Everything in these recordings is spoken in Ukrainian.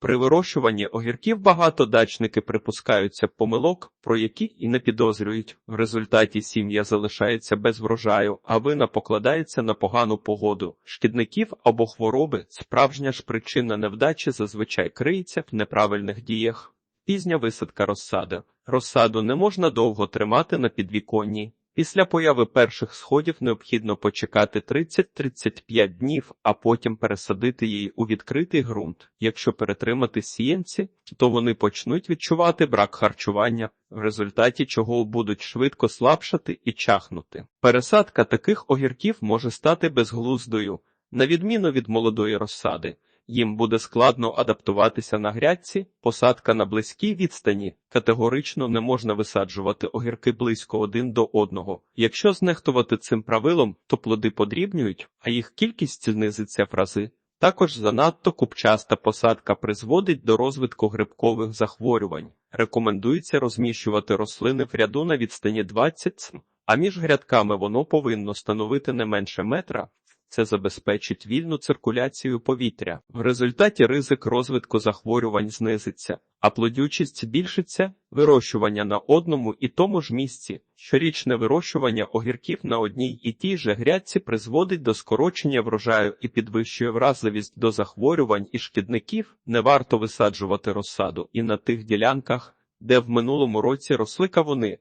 При вирощуванні огірків багато дачники припускаються помилок, про які і не підозрюють. В результаті сім'я залишається без врожаю, а вина покладається на погану погоду. Шкідників або хвороби справжня ж причина невдачі зазвичай криється в неправильних діях. Пізня висадка розсади. Розсаду не можна довго тримати на підвіконні. Після появи перших сходів необхідно почекати 30-35 днів, а потім пересадити її у відкритий ґрунт. Якщо перетримати сіянці, то вони почнуть відчувати брак харчування, в результаті чого будуть швидко слабшати і чахнути. Пересадка таких огірків може стати безглуздою, на відміну від молодої розсади. Їм буде складно адаптуватися на грядці, посадка на близькій відстані. Категорично не можна висаджувати огірки близько один до одного. Якщо знехтувати цим правилом, то плоди подрібнюють, а їх кількість знизиться в рази. Також занадто купчаста посадка призводить до розвитку грибкових захворювань. Рекомендується розміщувати рослини в ряду на відстані 20 см, а між грядками воно повинно становити не менше метра. Це забезпечить вільну циркуляцію повітря. В результаті ризик розвитку захворювань знизиться, а плодючість збільшиться. Вирощування на одному і тому ж місці. Щорічне вирощування огірків на одній і тій же грядці призводить до скорочення врожаю і підвищує вразливість до захворювань і шкідників. Не варто висаджувати розсаду і на тих ділянках, де в минулому році росли кавуни.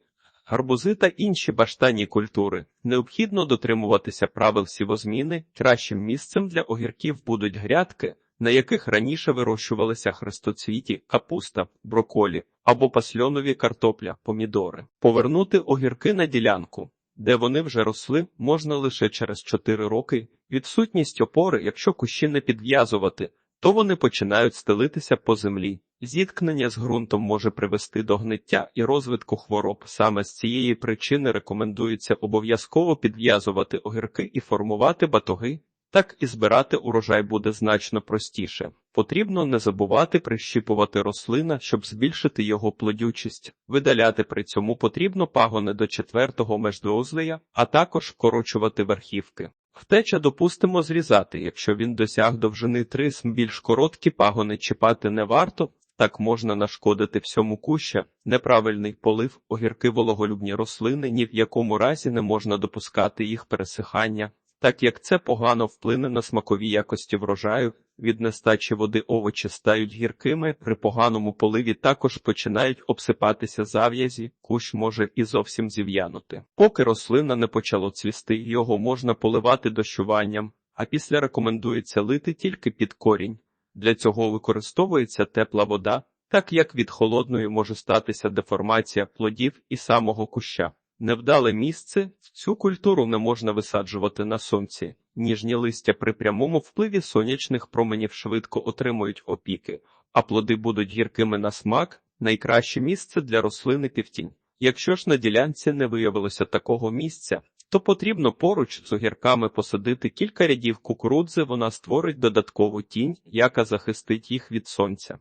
Гарбузи та інші баштанні культури. Необхідно дотримуватися правил сівозміни. Кращим місцем для огірків будуть грядки, на яких раніше вирощувалися хрестоцвіті, капуста, броколі або пасльонові картопля, помідори. Повернути огірки на ділянку, де вони вже росли, можна лише через 4 роки. Відсутність опори, якщо кущі не підв'язувати, то вони починають стелитися по землі. Зіткнення з ґрунтом може привести до гниття і розвитку хвороб. Саме з цієї причини рекомендується обов'язково підв'язувати огірки і формувати батоги. Так і збирати урожай буде значно простіше. Потрібно не забувати прищіпувати рослина, щоб збільшити його плодючість. Видаляти при цьому потрібно пагони до четвертого междоузлея, а також вкорочувати верхівки. Втеча допустимо зрізати, якщо він досяг довжини 3 см більш короткі пагони чіпати не варто, так можна нашкодити всьому куща. Неправильний полив, огірки вологолюбні рослини, ні в якому разі не можна допускати їх пересихання, так як це погано вплине на смакові якості врожаю. Від нестачі води овочі стають гіркими, при поганому поливі також починають обсипатися зав'язі, кущ може і зовсім зів'янути. Поки рослина не почало цвісти, його можна поливати дощуванням, а після рекомендується лити тільки під корінь. Для цього використовується тепла вода, так як від холодної може статися деформація плодів і самого куща. Невдале місце цю культуру не можна висаджувати на сонці. Ніжні листя при прямому впливі сонячних променів швидко отримують опіки, а плоди будуть гіркими на смак. Найкраще місце для рослини півтінь. Якщо ж на ділянці не виявилося такого місця, то потрібно поруч з огірками посадити кілька рядів кукурудзи, вона створить додаткову тінь, яка захистить їх від сонця.